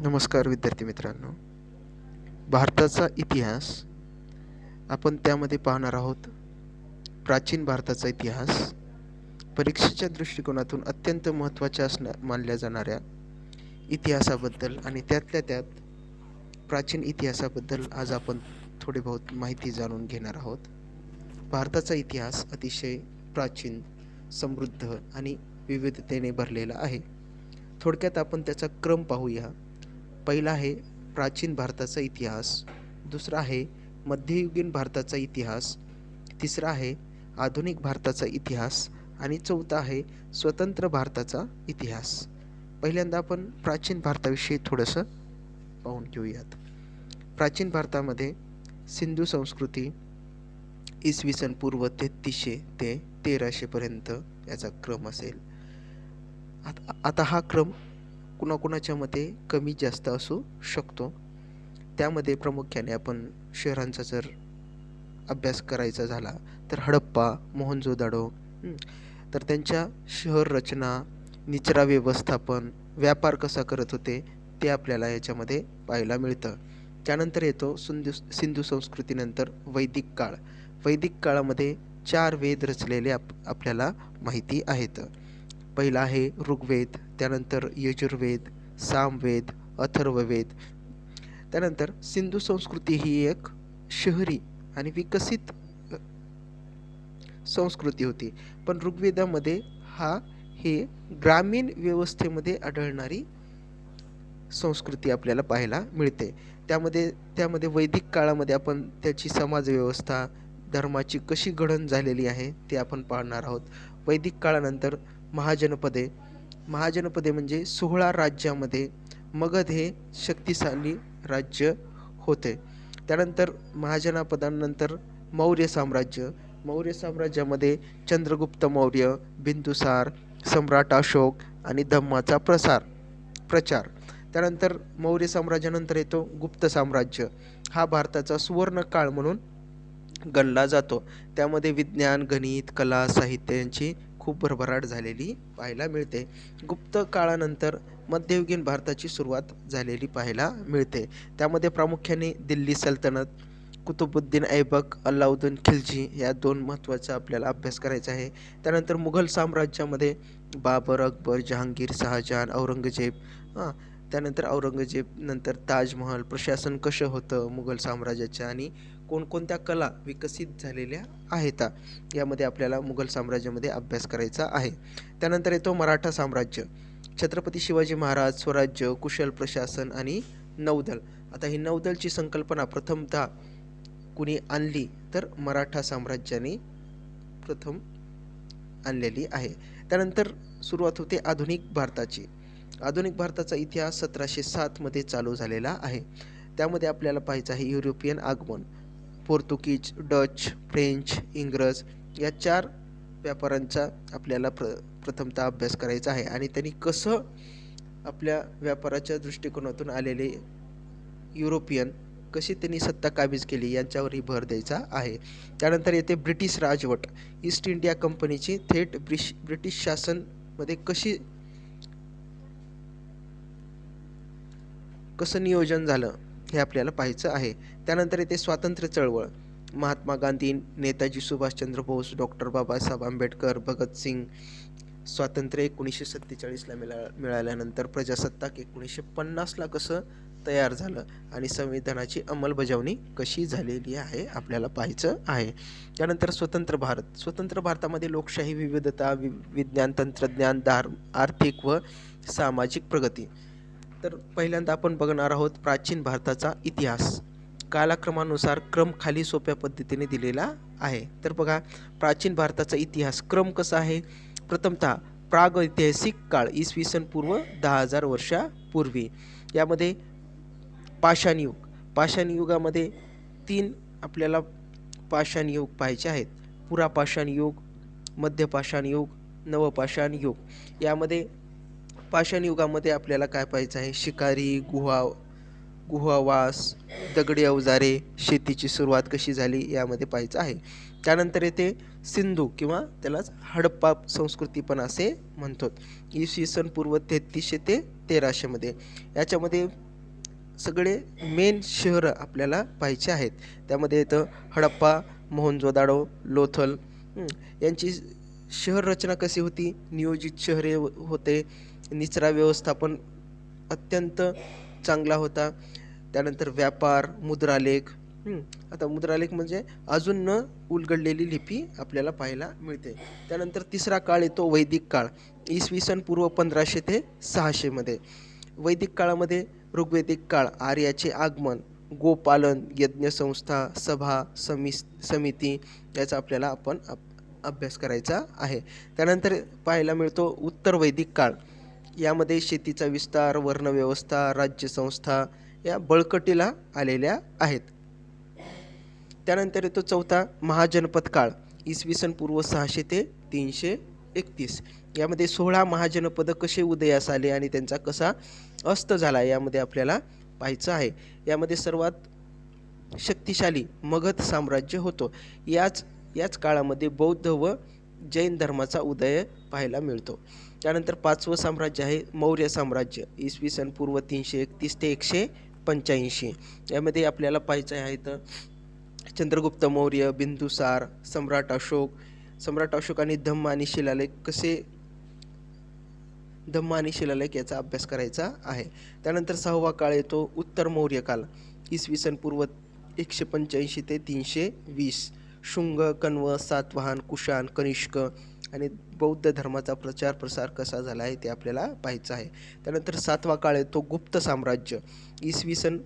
नमस्कार विद्यार्थी मित्रांनो. भारताचा इतिहास आपण त्यामध्ये पाहणार आहोत. प्राचीन भारताचा इतिहास परीक्षेच्या दृष्टिकोनातून अत्यंत महत्त्वाच्या असण्या मानल्या जाणाऱ्या इतिहासाबद्दल आणि त्यातल्या त्यात प्राचीन इतिहासाबद्दल आज आपण थोडी बहुत माहिती जाणून घेणार आहोत. भारताचा इतिहास अतिशय प्राचीन समृद्ध आणि विविधतेने भरलेला आहे. थोडक्यात आपण त्याचा क्रम पाहूया. पहिला आहे प्राचीन भारताचा इतिहास. दुसरा आहे मध्ययुगीन भारताचा इतिहास. तिसरा आहे आधुनिक भारताचा इतिहास. आणि चौथा आहे स्वतंत्र भारताचा इतिहास. पहिल्यांदा आपण प्राचीन भारताविषयी थोडंसं पाहून घेऊयात. प्राचीन भारतामध्ये सिंधू संस्कृती इसवी सन पूर्व तेहतीसशे ते तेराशेपर्यंत याचा क्रम असेल. आता आता हा क्रम कुणाकुणाच्या मते कमी जास्त असू शकतो. त्यामध्ये प्रामुख्याने आपण शहरांचा जर अभ्यास करायचा झाला तर हडप्पा मोहनजोदाडो तर त्यांच्या शहर रचना निचरा व्यवस्थापन व्यापार कसा करत होते ते आपल्याला याच्यामध्ये पाहायला मिळतं. त्यानंतर येतो सिंधू सिंधू संस्कृतीनंतर वैदिक काळ. वैदिक काळामध्ये चार वेद रचलेले आप आपल्याला माहिती आहेत. पहिला आहे ऋग्वेद त्यानंतर यजुर्वेद सामवेद अथर्ववेद. त्यानंतर सिंधू संस्कृती ही एक शहरी आणि विकसित संस्कृती होती. पण ऋग्वेदामध्ये हा हे ग्रामीण व्यवस्थेमध्ये आढळणारी संस्कृती आपल्याला पाहायला मिळते. त्यामध्ये त्यामध्ये वैदिक काळामध्ये आपण त्याची समाजव्यवस्था धर्माची कशी घडण झालेली आहे ते आपण पाहणार आहोत. वैदिक काळानंतर महाजनपदे. महाजनपदे म्हणजे सोहळा राज्यामध्ये मगध हे शक्तिशाली राज्य होते. त्यानंतर महाजनापदांनंतर मौर्य साम्राज्य. मौर्य साम्राज्यामध्ये चंद्रगुप्त मौर्य बिंदुसार सम्राट अशोक आणि धम्माचा प्रसार प्रचार. त्यानंतर मौर्य साम्राज्यानंतर येतो गुप्त साम्राज्य. हा भारताचा सुवर्ण काळ म्हणून गणला जातो. त्यामध्ये विज्ञान गणित कला साहित्य यांची खूप भरभराट झालेली पाहायला मिळते. गुप्त काळानंतर मध्ययुगीन भारताची सुरुवात झालेली पाहायला मिळते. त्यामध्ये प्रामुख्याने दिल्ली सल्तनत कुतुबुद्दीन ऐबक अल्लाउद्दीन खिलजी या दोन महत्त्वाचा आपल्याला अभ्यास करायचा आहे. त्यानंतर मुघल साम्राज्यामध्ये बाबर अकबर जहांगीर शहाजहान औरंगजेब हां त्यानंतर औरंगजेब नंतर ताजमहल प्रशासन कसं होतं मुघल साम्राज्याचं आणि कोणकोणत्या कला विकसित झालेल्या आहेत? यामध्ये आपल्याला मुघल साम्राज्यामध्ये अभ्यास करायचा आहे. त्यानंतर येतो मराठा साम्राज्य. छत्रपती शिवाजी महाराज स्वराज्य कुशल प्रशासन आणि नौदल. आता ही नौदलची संकल्पना प्रथमतः कुणी आणली? तर मराठा साम्राज्याने प्रथम आणलेली आहे. त्यानंतर सुरुवात होते आधुनिक भारताची. आधुनिक भारताचा इतिहास सतराशे सातमध्ये चालू झालेला आहे. त्यामध्ये आपल्याला पाहायचं आहे युरोपियन आगमन. पोर्तुगीज डच फ्रेंच इंग्रज या चार व्यापाऱ्यांचा आपल्याला प्र प्रथमतः अभ्यास करायचा आहे. आणि त्यांनी कसं आपल्या व्यापाराच्या दृष्टिकोनातून आलेले युरोपियन कशी त्यांनी सत्ता काबीज केली यांच्यावरही भर द्यायचा आहे. त्यानंतर येते ब्रिटिश राजवट ईस्ट इंडिया कंपनीची थेट ब्रिश ब्रिटिश शासनमध्ये कशी कसं नियोजन झालं? हे आपल्याला पाहायचं आहे. त्यानंतर येते स्वातंत्र्य चळवळ. महात्मा गांधी नेताजी सुभाषचंद्र बोस डॉक्टर बाबासाहेब आंबेडकर भगतसिंग स्वातंत्र्य एकोणीसशे सत्तेचाळीसला मिळा मिळाल्यानंतर प्रजासत्ताक एकोणीसशे पन्नासला कसं तयार झालं आणि संविधानाची अंमलबजावणी कशी झालेली आहे आपल्याला पाहायचं आहे. त्यानंतर स्वतंत्र भारत. स्वतंत्र भारतामध्ये लोकशाही विविधता वि विज्ञान तंत्रज्ञान धार आर्थिक व सामाजिक प्रगती. तर पहिल्यांदा आपण बघणार आहोत प्राचीन भारताचा इतिहास. कालाक्रमानुसार क्रम खाली सोप्या पद्धतीने दिलेला आहे. तर बघा प्राचीन भारताचा इतिहास क्रम कसा आहे? प्रथमतः प्रागैतिहासिक काळ इसवी सन पूर्व दहा हजार वर्षापूर्वी. यामध्ये पाषाणयुग पाषाणयुगामध्ये पाषाण युगामध्ये तीन आपल्याला पाषाण युग पाहायचे आहेत. पुरापाषाण युग नवपाषाणयुग नवपाषाण युग. यामध्ये पाषाण युगामध्ये आपल्याला काय पाहायचं आहे? शिकारी गुहा गुहावास दगडी अवजारे शेतीची सुरुवात कशी झाली यामध्ये पाहायचं आहे. त्यानंतर येते सिंधू किंवा त्यालाच हडप्पा संस्कृती पण असे म्हणतो इसवी सन पूर्व तेहतीसशे ते तेराशेमध्ये याच्यामध्ये सगळे मेन शहरं आपल्याला पाहायचे आहेत. त्यामध्ये येतं हडप्पा मोहनजोदाडो लोथल. यांची शहर रचना कशी होती? नियोजित शहरे होते. निचरा व्यवस्थापन अत्यंत चांगला होता. त्यानंतर व्यापार मुद्रालेख आता मुद्रालेख म्हणजे अजून न उलगडलेली लिपी आपल्याला पाहायला मिळते. त्यानंतर तिसरा काळ येतो वैदिक काळ इसवी सन पूर्व पंधराशे ते सहाशेमध्ये वैदिक काळामध्ये ऋग्वेदिक काळ आर्याचे आगमन गोपालन यज्ञसंस्था सभा समी समिती याचा आपल्याला आपण अभ्यास करायचा आहे. त्यानंतर पाहायला मिळतो उत्तर वैदिक काळ यामध्ये शेतीचा विस्तार वर्णव्यवस्था राज्यसंस्था या बळकटीला आलेल्या आहेत. त्यानंतर येतो चौथा महाजनपद काळ इसवी सन पूर्व सहाशे ते तीनशे एकतीस. यामध्ये सोळा महाजनपद कसे उदयास आले आणि त्यांचा कसा अस्त झाला यामध्ये आपल्याला पाहायचं आहे. यामध्ये सर्वात शक्तिशाली मगध साम्राज्य होतो. याच याच काळामध्ये बौद्ध व जैन धर्माचा उदय पाहायला मिळतो. त्यानंतर पाचवं साम्राज्य आहे मौर्य साम्राज्य. इसवी सन पूर्व तीनशे एकतीस ते एकशे पंच्याऐंशी. यामध्ये आपल्याला पाहायचं आहे तर चंद्रगुप्त मौर्य बिंदुसार सम्राट अशोक सम्राट अशोकाने धम्म आणि शिलालेख कसे धम्म आणि शिलालेख याचा अभ्यास करायचा आहे. त्यानंतर सहावा काळ येतो उत्तर मौर्य काल. इसवी सन पूर्व एकशे पंच्याऐंशी ते तीनशे वीस. शुंग कण्व सातवाहन कुशाण कनिष्क आणि बौद्ध धर्माचा प्रचार प्रसार कसा झाला आहे ते आपल्याला पाहायचं आहे. त्यानंतर सातवा काळ आहे तो गुप्त साम्राज्य. इसवी सन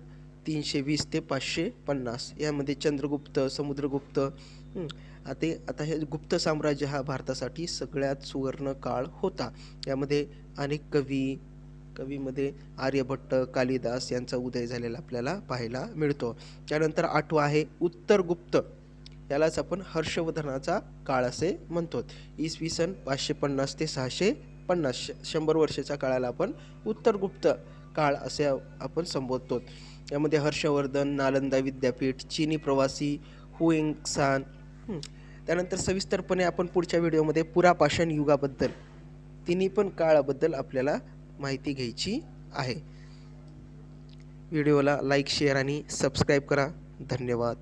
तीनशे वीस ते पाचशे पन्नास. यामध्ये चंद्रगुप्त समुद्रगुप्त हं, आता आता हे गुप्त साम्राज्य हा भारतासाठी सगळ्यात सुवर्ण काळ होता. यामध्ये अनेक कवी कवीमध्ये आर्यभट्ट कालिदास यांचा उदय झालेला आपल्याला पाहायला मिळतो. त्यानंतर आठवा आहे उत्तरगुप्त यालाच आपण हर्षवर्धनाचा काळ असे म्हणतो इसवी सन पाचशे पन्नास ते सहाशे पन्नास श- शंभर वर्षाच्या काळाला आपण उत्तरगुप्त काळ असे आपण संबोधतो यामध्ये हर्षवर्धन नालंदा विद्यापीठ चीनी प्रवासी हुएंगसान त्यानंतर सविस्तरपणे आपण पुढच्या व्हिडिओमध्ये पुरापाषाण युगाबद्दल तिन्ही पण काळाबद्दल आपल्याला माहिती घ्यायची आहे. व्हिडिओला लाईक शेअर आणि सबस्क्राईब करा. धन्यवाद.